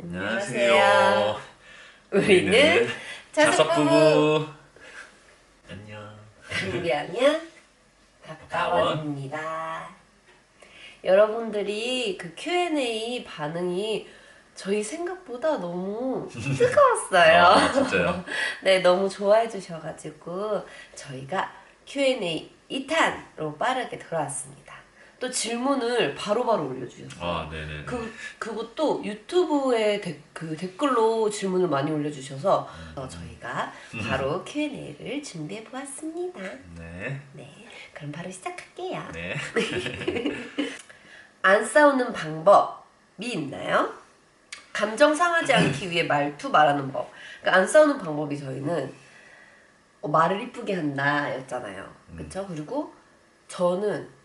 안녕하세요. 우리는 자석부부. 안녕. 준비하면 가까워집니다. 여러분들이 그 Q&A 반응이 저희 생각보다 너무 뜨거웠어요. 아, 진짜요? 네, 너무 좋아해 주셔가지고 저희가 Q&A 2탄으로 빠르게 돌아왔습니다. 또 질문을 바로바로 올려주셨어요. 아, 네네. 그 그것도 유튜브에 데, 그 댓글로 질문을 많이 올려주셔서 어, 저희가 바로 Q&A를 준비해 보았습니다. 네. 네, 그럼 바로 시작할게요. 네. 안 싸우는 방법이 있나요? 감정 상하지 않기 위해 말투 말하는 법. 그러니까 안 싸우는 방법이 저희는 어, 말을 이쁘게 한다 였잖아요. 그렇죠? 그리고 저는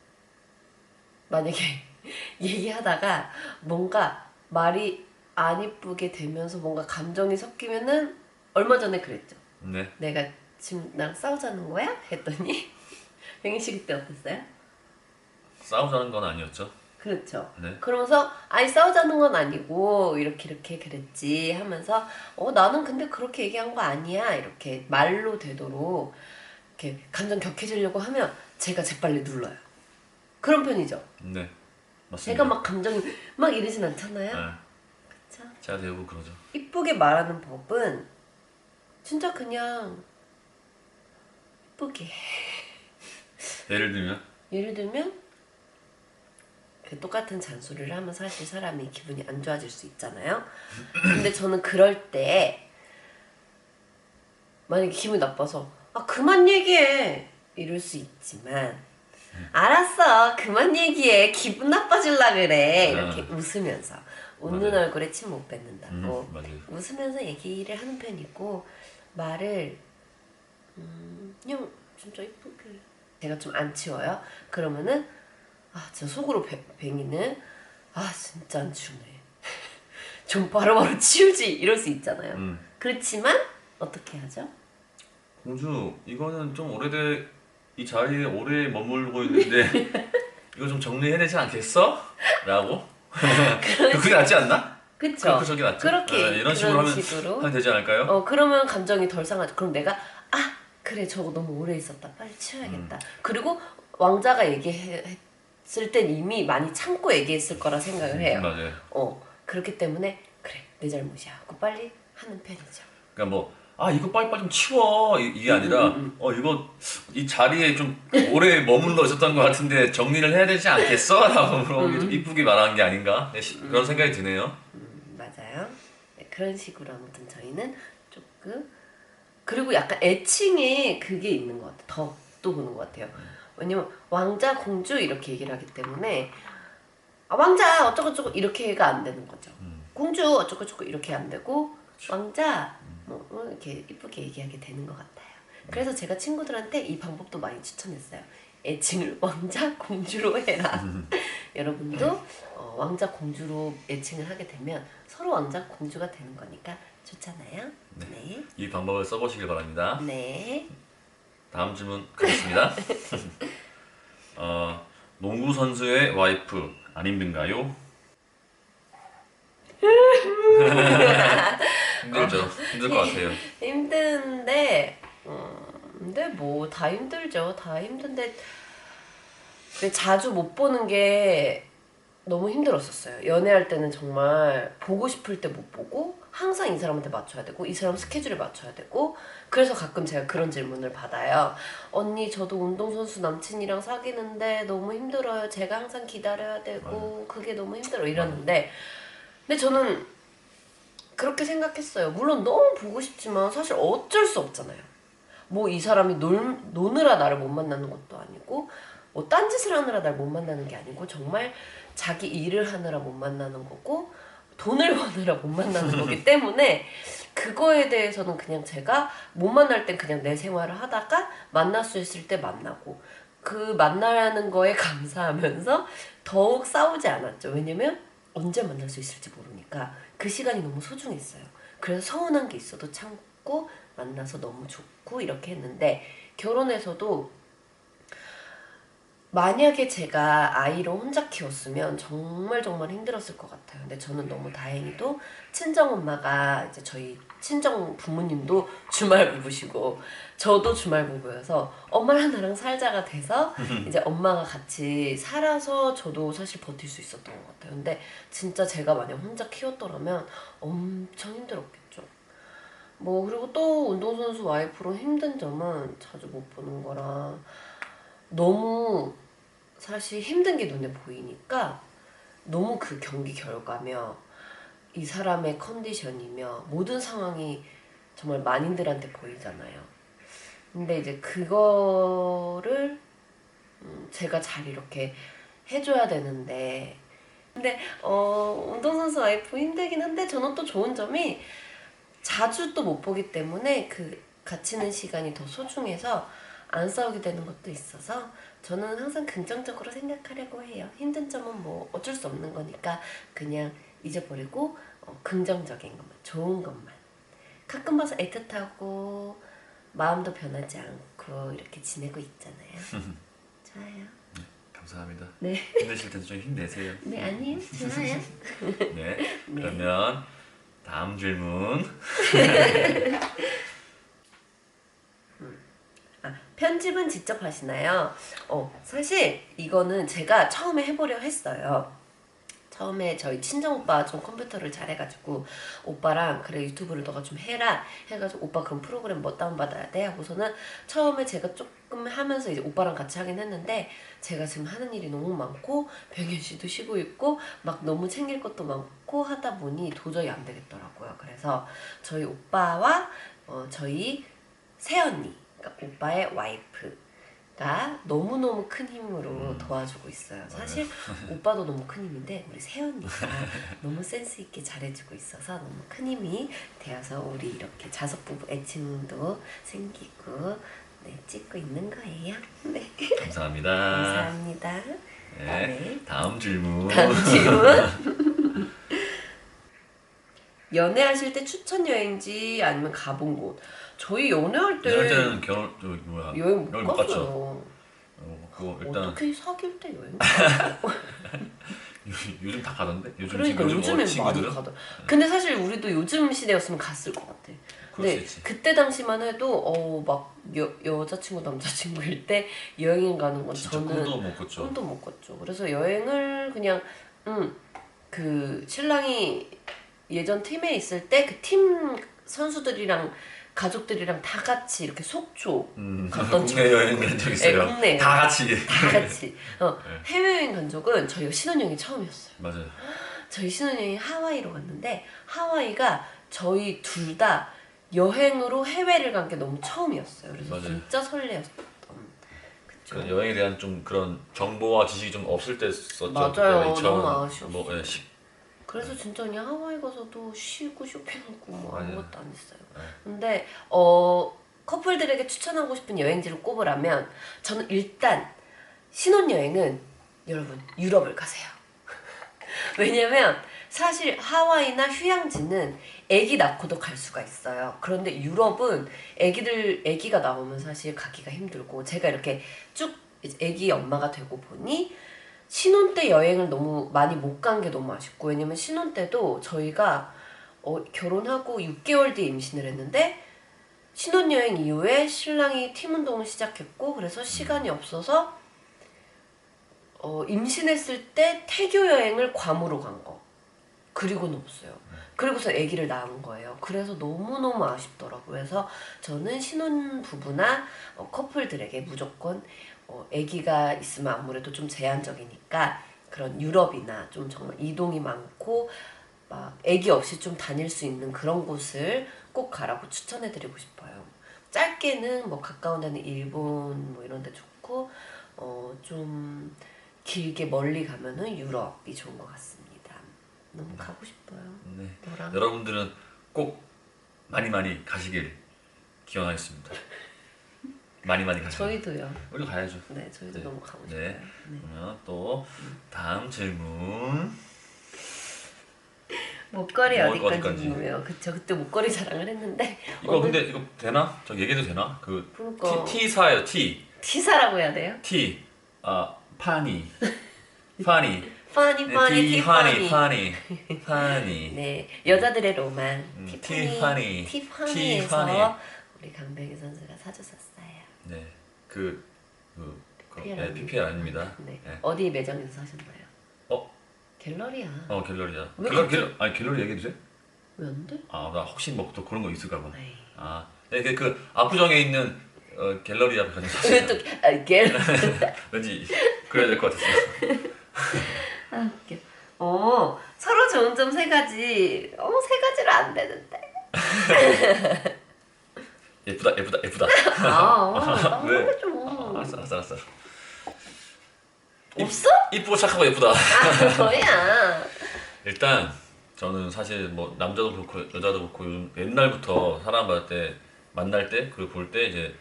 만약에 얘기하다가 뭔가 말이 안 이쁘게 되면서 뭔가 감정이 섞이면은 얼마 전에 그랬죠. 네. 내가 지금 나랑 싸우자는 거야? 했더니 병인 씨 그때 어땠어요? 싸우자는 건 아니었죠? 그렇죠. 네. 그러면서 아니 싸우자는 건 아니고 이렇게 이렇게 그랬지 하면서 어 나는 근데 그렇게 얘기한 거 아니야 이렇게 말로 되도록 이렇게 감정 격해지려고 하면 제가 재빨리 눌러요. 그런 편이죠. 네. 맞습니다. 제가 막 감정이 막 이러진 않잖아요. 네. 그렇죠. 제가 대부분 그러죠. 이쁘게 말하는 법은 진짜 그냥 이쁘게 예를 들면 예를 들면 그 똑같은 잔소리를 하면 사실 사람이 기분이 안 좋아질 수 있잖아요. 근데 저는 그럴 때 만약에 기분이 나빠서 아 그만 얘기해 이럴 수 있지만 알았어 그만 얘기해 기분 나빠질라 그래 이렇게 웃으면서 웃는 맞아요. 얼굴에 침 못 뱉는다고 음. 웃으면서 얘기를 하는 편이고 말을 음, 그냥 진짜 이쁘게 제가 좀 안 치워요. 그러면은 아 진짜 속으로 배, 뱅이는 아 진짜 안 치우네. 좀 바로바로 치우지 이럴 수 있잖아요. 음. 그렇지만 어떻게 하죠? 공주, 이거는 좀 오래돼 이 자리에 오래 머물고 있는데 이거 좀 정리해야 되지 않겠어? 라고? 그게 낫지 않나? 그쵸? 그, 그게 낫죠. 그렇게 네, 이런 식으로 하면, 식으로. 하면 되지 않을까요? 어 그러면 감정이 덜 상하죠. 그럼 내가 아 그래 저거 너무 오래 있었다 빨리 치워야겠다. 그리고 왕자가 얘기했을 땐 이미 많이 참고 얘기했을 거라 생각을 해요. 맞아요. 어 그렇기 때문에 그래 내 잘못이야 하고 빨리 하는 편이죠. 그러니까 뭐, 아, 이거 빨리빨리 좀 치워. 이- 이게 아니라, 음, 어, 이거, 이 자리에 좀 오래 머물러 있었던 것 같은데 정리를 해야 되지 않겠어? 라고 물어보기 좀 이쁘게 말하는 게 아닌가? 네, 시- 그런 생각이 드네요. 음, 맞아요. 네, 그런 식으로 아무튼 저희는 조금 그리고 약간 애칭에 그게 있는 것 같아요. 덕도 보는 것 같아요. 왜냐면 왕자 공주 이렇게 얘기를 하기 때문에 아, 왕자 어쩌고저쩌고 이렇게가 안 되는 거죠. 음. 공주 어쩌고저쩌고 이렇게 안 되고 왕자 뭐 어, 이렇게 이쁘게 얘기하게 되는 것 같아요. 그래서 제가 친구들한테 이 방법도 많이 추천했어요. 애칭을 왕자 공주로 해라. 여러분도 어, 왕자 공주로 애칭을 하게 되면 서로 왕자 공주가 되는 거니까 좋잖아요. 네. 이 방법을 써보시길 바랍니다. 네. 다음 질문 가겠습니다. 어, 농구 선수의 와이프 안 힘든가요? 힘들죠. 힘들 것 같아요. 힘든데, 음, 근데 뭐 다 힘들죠. 다 힘든데, 근데 자주 못 보는 게 너무 힘들었었어요. 연애할 때는 정말 보고 싶을 때 못 보고 항상 이 사람한테 맞춰야 되고 이 사람 스케줄에 맞춰야 되고 그래서 가끔 제가 그런 질문을 받아요. 언니 저도 운동선수 남친이랑 사귀는데 너무 힘들어요. 제가 항상 기다려야 되고 그게 너무 힘들어 이러는데 근데 저는 그렇게 생각했어요. 물론 너무 보고 싶지만 사실 어쩔 수 없잖아요. 뭐 이 사람이 놀, 노느라 나를 못 만나는 것도 아니고 뭐 딴짓을 하느라 날 못 만나는 게 아니고 정말 자기 일을 하느라 못 만나는 거고 돈을 버느라 못 만나는 거기 때문에 그거에 대해서는 그냥 제가 못 만날 땐 그냥 내 생활을 하다가 만날 수 있을 때 만나고 그 만나는 거에 감사하면서 더욱 싸우지 않았죠. 왜냐면 언제 만날 수 있을지 모르니까 그 시간이 너무 소중했어요. 그래서 서운한 게 있어도 참고 만나서 너무 좋고 이렇게 했는데 결혼해서도 만약에 제가 아이를 혼자 키웠으면 정말 정말 힘들었을 것 같아요. 근데 저는 너무 다행히도 친정 엄마가 이제 저희 친정 부모님도 주말 부부시고 저도 주말 부부여서 엄마랑 나랑 살자가 돼서 이제 엄마가 같이 살아서 저도 사실 버틸 수 있었던 것 같아요. 근데 진짜 제가 만약 혼자 키웠더라면 엄청 힘들었겠죠. 뭐 그리고 또 운동선수 와이프로 힘든 점은 자주 못 보는 거라 너무 사실 힘든 게 눈에 보이니까 너무 그 경기 결과며 이 사람의 컨디션이며 모든 상황이 정말 만인들한테 보이잖아요. 근데 이제 그거를 음, 제가 잘 이렇게 해줘야 되는데 근데 어 운동선수 와이프 힘들긴 한데 저는 또 좋은 점이 자주 또 못 보기 때문에 그 같이 있는 시간이 더 소중해서 안 싸우게 되는 것도 있어서 저는 항상 긍정적으로 생각하려고 해요. 힘든 점은 뭐 어쩔 수 없는 거니까 그냥 잊어버리고 어, 긍정적인 것만, 좋은 것만. 가끔 봐서 애틋하고 마음도 변하지 않고 이렇게 지내고 있잖아요. 좋아요. 감사합니다. 네. 힘내실 때도 좀 힘내세요. 네 아니에요. 좋아요. 네. 그러면 다음 질문. 아, 편집은 직접 하시나요? 어, 사실 이거는 제가 처음에 해보려 했어요. 처음에 저희 친정 오빠 좀 컴퓨터를 잘해가지고 오빠랑 그래 유튜브를 너가 좀 해라 해가지고 오빠 그럼 프로그램 뭐 다운받아야 돼 하고서는 처음에 제가 조금 하면서 이제 오빠랑 같이 하긴 했는데 제가 지금 하는 일이 너무 많고 병현 씨도 쉬고 있고 막 너무 챙길 것도 많고 하다 보니 도저히 안 되겠더라고요. 그래서 저희 오빠와 어, 저희 새언니 그러니까 오빠의 와이프가 너무너무 큰 힘으로 도와주고 있어요. 사실 오빠도 너무 큰 힘인데 우리 새언니가 너무 센스 있게 잘해주고 있어서 너무 큰 힘이 되어서 우리 이렇게 자석 부부 애칭도 생기고 네, 찍고 있는 거예요. 네, 감사합니다. 감사합니다. 네. 네. 다음 질문. 다음 질문. 연애하실 때 추천 여행지 아니면 가본 곳? 저희 연애할 때 연할 때는 결혼 저 뭐야? 여행 못 여행 못 갔죠. 어, 그거 일단 어떻게 사귈 때 여행? 요, 요즘 다 가던데? 요즘 그러니까 요즘 요즘엔 많이 친구들은 가더. 근데 사실 우리도 요즘 시대였으면 갔을 것 같아. 그럴 수 근데 있지. 그때 당시만 해도 어막 여자친구 남자친구일 때 여행 가는 건 진짜 저는 꿈도 못 꿨죠. 꿈도 못 꿨죠. 그래서 여행을 그냥 음 그 신랑이 예전 팀에 있을 때 그 팀 선수들이랑 가족들이랑 다 같이 이렇게 속초 음, 갔던 국내 여행 간적 있어요. 네, 국내 다 같이. 다 같이 어, 네. 해외 여행 간 적은 저희가 신혼여행이 처음이었어요. 맞아요. 저희 신혼여행이 하와이로 갔는데 하와이가 저희 둘 다 여행으로 해외를 간 게 너무 처음이었어요. 그래서 맞아요. 진짜 설레었던 그쵸. 그 여행에 대한 좀 그런 정보와 지식이 좀 없을 때 썼죠. 맞아요. 그때 처음 너무 아쉬웠어요. 뭐, 예, 시, 그래서 진짜 그냥 하와이 가서도 쉬고 쇼핑하고 뭐. 아무것도 안 했어요. 네. 근데 어 커플들에게 추천하고 싶은 여행지를 꼽으라면 저는 일단 신혼여행은 여러분 유럽을 가세요. 왜냐면 사실 하와이나 휴양지는 아기 낳고도 갈 수가 있어요. 그런데 유럽은 아기들 아기가 나오면 사실 가기가 힘들고 제가 이렇게 쭉 아기 엄마가 되고 보니 신혼 때 여행을 너무 많이 못 간 게 너무 아쉽고 왜냐면 신혼 때도 저희가 어, 결혼하고 6개월 뒤에 임신을 했는데 신혼여행 이후에 신랑이 팀 운동을 시작했고 그래서 시간이 없어서 어, 임신했을 때 태교 여행을 괌으로 간 거. 그리고는 없어요. 그리고서 아기를 낳은 거예요. 그래서 너무너무 아쉽더라고요. 그래서 저는 신혼 부부나 어, 커플들에게 무조건 어, 아기가 있으면 아무래도 좀 제한적이니까 그런 유럽이나 좀 정말 이동이 많고 막 아기 없이 좀 다닐 수 있는 그런 곳을 꼭 가라고 추천해드리고 싶어요. 짧게는 뭐 가까운 데는 일본 뭐 이런 데 좋고 어 좀 길게 멀리 가면은 유럽이 좋은 것 같습니다. 너무 가고 싶어요. 네. 여러분들은 꼭 많이 많이 가시길 기원하겠습니다. 많이 많이 가세요. 저희도요. 우리 가야죠. 네, 저희도 네. 너무 가고 네. 싶어요. 네. 그러면 또 다음 질문. 목걸이 뭐, 어디까지? 궁금해요. 그쵸 그때 목걸이 자랑을 했는데 이거 오늘 근데 이거 되나? 저 얘기해도 되나? 그 그러니까. T T사예요. T T사라고 해야 돼요? T 아 파니 파니 파니 파니 티 파니 티파니. 파니 파니 네 여자들의 로만 음, 티파니 티파니. 티파니에서 티파니. 우리 강백이 선수가 사줬었어요. 네 그 그, 그, PPL 네, PPL 아닙니다 네. 네. 어디 매장에서 사셨나요? 어? 갤러리야. 어 갤러리야 왜 갤러, 갑자기- 갤러, 아니 갤러리 얘기해도 돼? 왜 안 돼? 아 나 혹시 뭐 또 그런 거 있을까 봐 에이. 아, 네, 그, 그 압구정에 있는 어, 갤러리 앞에 가는 왜 사실 또 아, 갤? 왠지 그래야 될 것 같았어. 아 웃겨. 어 서로 좋은 점 세 가지. 어 세 가지로 안 되는데. 예쁘다, 예쁘다, 예쁘다. 아, 왜? 왜? 좀. 아, 알았어, 알았어, 알았어. 없어? 이쁘고 착하고 예쁘다. 아 뭐야? 일단 저는 사실 뭐 남자도 그렇고 여자도 그렇고 요즘 옛날부터 사람 만날 때 만날 때 그리고 볼 때 이제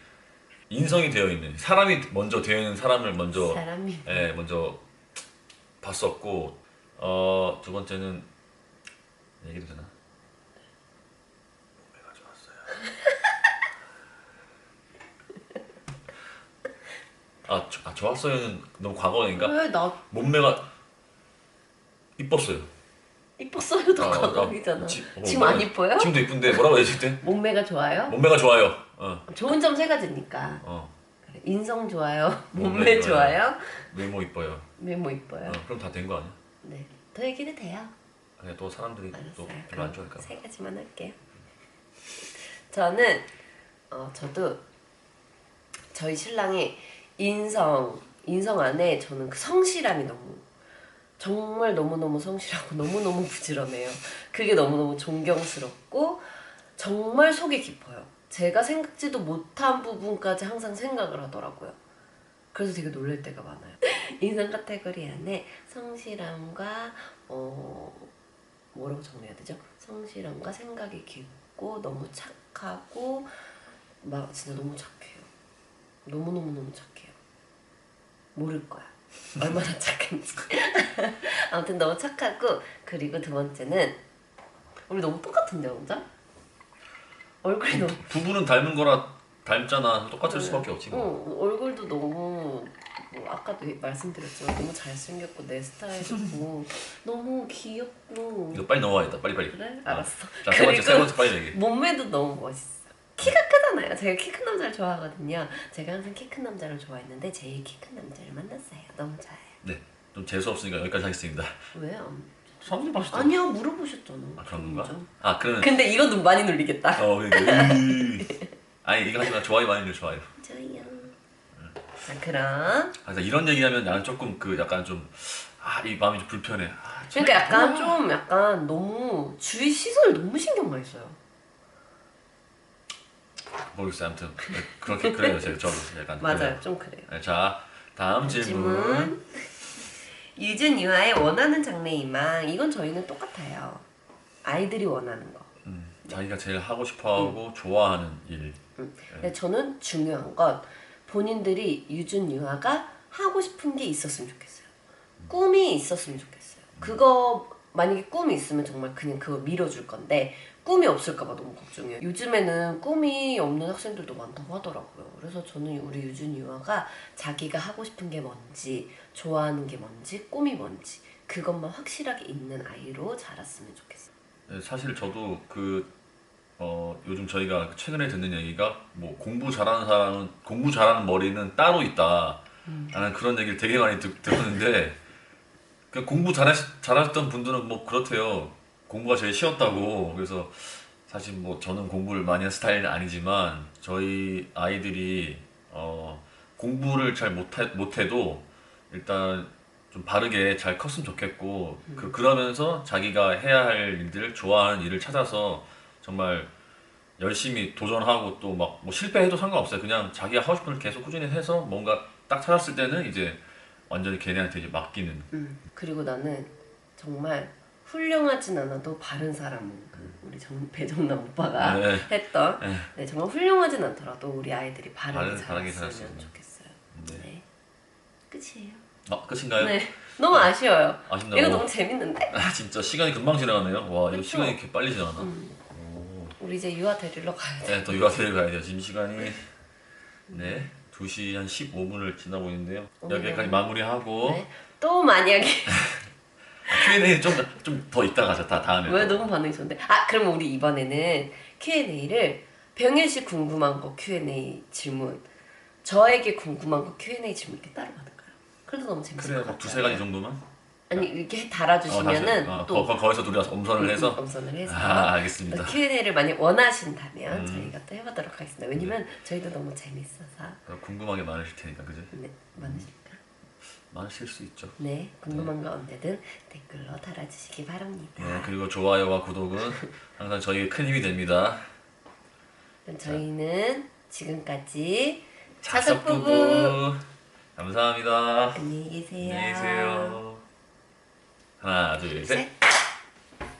인성이 되어 있는 사람이 먼저 되어 있는 사람을 먼저 사람이. 예, 먼저 봤었고 어, 두 번째는 얘기도 되나? 몸매가 좋았어요. 아, 저- 아 좋았어요는 너무 과거니까 왜 나 몸매가 이뻤어요. 이뻤어요도 아, 나- 과거이잖아. 지- 어, 지금 안 이뻐요? 지금도 이쁜데 뭐라고 해야 돼? 몸매가 좋아요? 몸매가 좋아요. 어, 좋은 점 세 가지니까. 어, 그래, 인성 좋아요. 몸매 몸매 좋아요. 좋아요. 외모 이뻐요. 외모 이뻐요. 어, 그럼 다 된 거 아니야? 네. 더 얘기도 돼요. 아니 또 사람들이 또 알았어요. 별로 안 좋아할까 봐. 세 가지만 할게요. 저는 어 저도 저희 신랑이 인성 인성 안에 저는 그 성실함이 너무 정말 너무 너무 성실하고 너무 너무 부지런해요. 그게 너무 너무 존경스럽고 정말 속이 깊어요. 제가 생각지도 못한 부분까지 항상 생각을 하더라고요. 그래서 되게 놀랄 때가 많아요. 인성 카테고리 안에 성실함과 어 뭐라고 정리해야 되죠? 성실함과 생각이 깊고 너무 착하고 막 진짜 너무 착해요. 너무 너무 너무 착해요. 모를 거야. 얼마나 착한지. 아무튼 너무 착하고 그리고 두 번째는 우리 너무 똑같은데 혼자? 얼굴이 너무 부부는 닮은 거라 닮잖아. 똑같을 네. 수밖에 없지 뭐. 어, 얼굴도 너무 뭐 아까도 말씀드렸지만 너무 잘생겼고 내 스타일이고 너무 귀엽고 이거 빨리 넘어가야겠다. 빨리 빨리. 그래? 알았어. 자, 세 번째, 세 번째 빨리 얘기. 몸매도 너무 멋있어. 키가 크잖아요. 제가 키 큰 남자를 좋아하거든요. 제가 항상 키 큰 남자를 좋아했는데 제일 키 큰 남자를 만났어요. 너무 좋아요. 네, 좀 재수 없으니까 여기까지 하겠습니다. 왜요? 봤을 때. 아니야 물어보셨잖아. 아 그런 건가? 좀. 아 그러면 근데 이거 눈 많이 눌리겠다. 어 이거 으이. 아니 이거 하지만 좋아요 많이 늘 좋아요. 좋아요. 자 그럼 아, 이런 얘기하면 나는 조금 그 약간 좀아이 마음이 좀 불편해. 아, 참- 그러니까 약간 좀 약간 너무 주위 시선을 너무 신경 많이 써요. 모르겠어요. 아무튼 네, 그렇게 그래요. 제가 저도 약간 맞아요. 그래요. 좀 그래요. 네, 자 다음 질문. 유준 유아의 원하는 장래 희망 이건 저희는 똑같아요. 아이들이 원하는 거. 음, 자기가 제일 하고 싶어하고 좋아하는 일. 근데 저는 중요한 건 본인들이 유준 유아가 하고 싶은 게 있었으면 좋겠어요. 꿈이 있었으면 좋겠어요. 그거 만약에 꿈이 있으면 정말 그냥 그거 밀어줄 건데 꿈이 없을까봐 너무 걱정해요. 요즘에는 꿈이 없는 학생들도 많다고 하더라고요. 그래서 저는 우리 유준 유아가 자기가 하고 싶은 게 뭔지, 좋아하는 게 뭔지, 꿈이 뭔지 그것만 확실하게 있는 아이로 자랐으면 좋겠어요. 네, 사실 저도 그 어, 요즘 저희가 최근에 듣는 얘기가 뭐 공부 잘하는 사람은 공부 잘하는 머리는 따로 있다. 라는 그런 얘기를 되게 많이 듣, 들었는데 그 공부 잘하, 잘하셨던 분들은 뭐 그렇대요. 공부가 제일 쉬웠다고. 그래서 사실 뭐 저는 공부를 많이 한 스타일은 아니지만 저희 아이들이 어, 공부를 잘 못해, 못해도 일단 좀 바르게 잘 컸으면 좋겠고 그, 그러면서 자기가 해야 할 일들 좋아하는 일을 찾아서 정말 열심히 도전하고 또 막 뭐 실패해도 상관없어요 그냥 자기가 하고 싶은 걸 계속 꾸준히 해서 뭔가 딱 찾았을 때는 이제 완전히 걔네한테 이제 맡기는 음. 그리고 나는 정말 훌륭하진 않아도 바른 사람 그 우리 정, 배정남 오빠가 네. 했던 네. 네, 정말 훌륭하진 않더라도 우리 아이들이 바르게 바른- 자랐으면. 좋겠어요. 네. 네. 끝이에요. 아 끝인가요? 네. 너무 아쉬워요. 아쉽나요? 이거 너무 재밌는데? 아 진짜 시간이 금방 지나가네요 와 이거? 시간이 이렇게 빨리 지나가나 음. 오. 우리 이제 유아 데리러 가야 돼. 네, 또 유아대를 가야 돼요 지금 시간이 네 2시 한 15분을 지나고 있는데요. 여기까지 마무리하고 네. 또 만약에 Q&A 좀좀 더 가자. 다 다음에. 왜 또. 너무 반응이 좋은데? 아 그럼 우리 이번에는 Q&A를 병현 씨 궁금한 거 Q&A 질문, 저에게 궁금한 거 Q&A 질문 이렇게 따로 받을까요? 그래도 너무 재밌을 그래 것뭐 같아요. 두세 가지 정도만? 아니 이렇게 어, 달아주시면은. 어, 또 거, 거, 거기서 둘이 엄선을 해서 엄선을 해서 아 알겠습니다. 또 Q&A를 많이 원하신다면 음. 저희가 또 해보도록 하겠습니다. 왜냐면 저희도 너무 재밌어서 궁금한 게 많으실 테니까 그지? 네, 많으실까? 많으실 수 있죠. 네, 궁금한 거 언제든 댓글로 달아주시기 바랍니다. 네 그리고 좋아요와 구독은 항상 저희 큰 힘이 됩니다. 그럼 저희는 지금까지 자석 자석부부 부부 감사합니다. 안녕히 계세요. 안녕히 계세요. 하나 둘 셋. 셋.